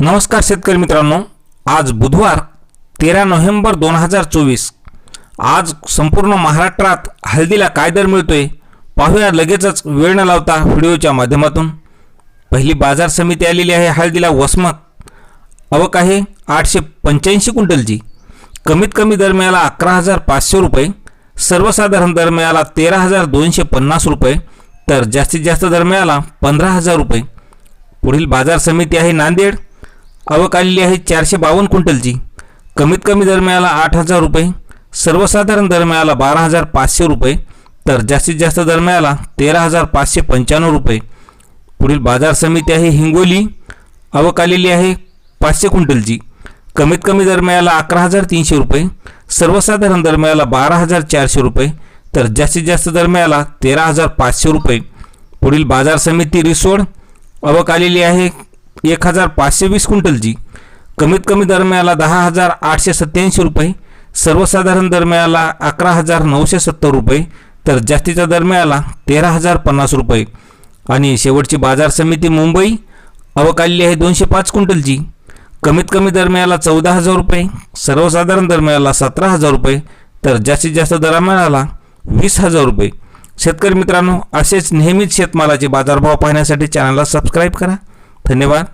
नमस्कार शेतकरी मित्रांनो आज बुधवार तेरा नोव्हेंबर दोन हजार चोवीस. आज संपूर्ण महाराष्ट्रात हळदीला काय दर मिळतोय पाहूया लगेचच वेळ न लावता व्हिडिओच्या माध्यमातून. पहिली बाजार समिती आलेली आहे हळदीला वसमत. अवक आहे आठशे पंच्याऐंशी क्विंटलची. कमीत कमी दर मिळाला अकरा हजार पाचशे रुपये. सर्वसाधारण दर मिळाला तेरा हजार दोनशे पन्नास रुपये. तर जास्तीत जास्त दर मिळाला पंधरा हजार रुपये. पुढील बाजार समिती आहे नांदेड. आवक आलेली आहे चारशे बावन्न क्विंटलची. कमीत कमी दर मिळाला आठ हजार रुपये सर्वसाधारण दर मिळाला बारा हजार पाचशे रुपये तर जास्तीत जास्त दर मिळाला तेरा हजार पाचशे पंच्याण्णव रुपये. पुढील बाजार समिती आहे हिंगोली आवक आलेली आहे पाचशे क्विंटलची. कमीत कमी दर मिळाला अकरा हजार तीनशे रुपये सर्वसाधारण दर मिळाला बारा हजार चारशे रुपये तर जास्तीत जास्त दर मिळाला तेरा हजार पाचशे रुपये. पुढील बाजार समिती रिसोड आवक आलेली आहे एक हजार पाचशे वीस क्विंटलची कमीत कमी दरम्याला दहा हजार आठशे सत्याऐंशी रुपये. सर्वसाधारण दरम्याला अकरा हजार नऊशे सत्तर रुपये. तर जास्तीचा दरम्याला तेरा हजार पन्नास रुपये. आणि शेवटची बाजार समिती मुंबई अवकाली आहे दोनशे पाच क्विंटलची कमीत कमी दरम्याला चौदा हजार रुपये. सर्वसाधारण दरम्याला सतरा हजार रुपये. तर जास्तीत जास्त दर मिळाला वीस हजार रुपये. शेतकरी मित्रांनो असेच नेहमीच शेतमालाचे बाजारभाव पाहण्यासाठी चॅनलला सबस्क्राईब करा. धन्यवाद.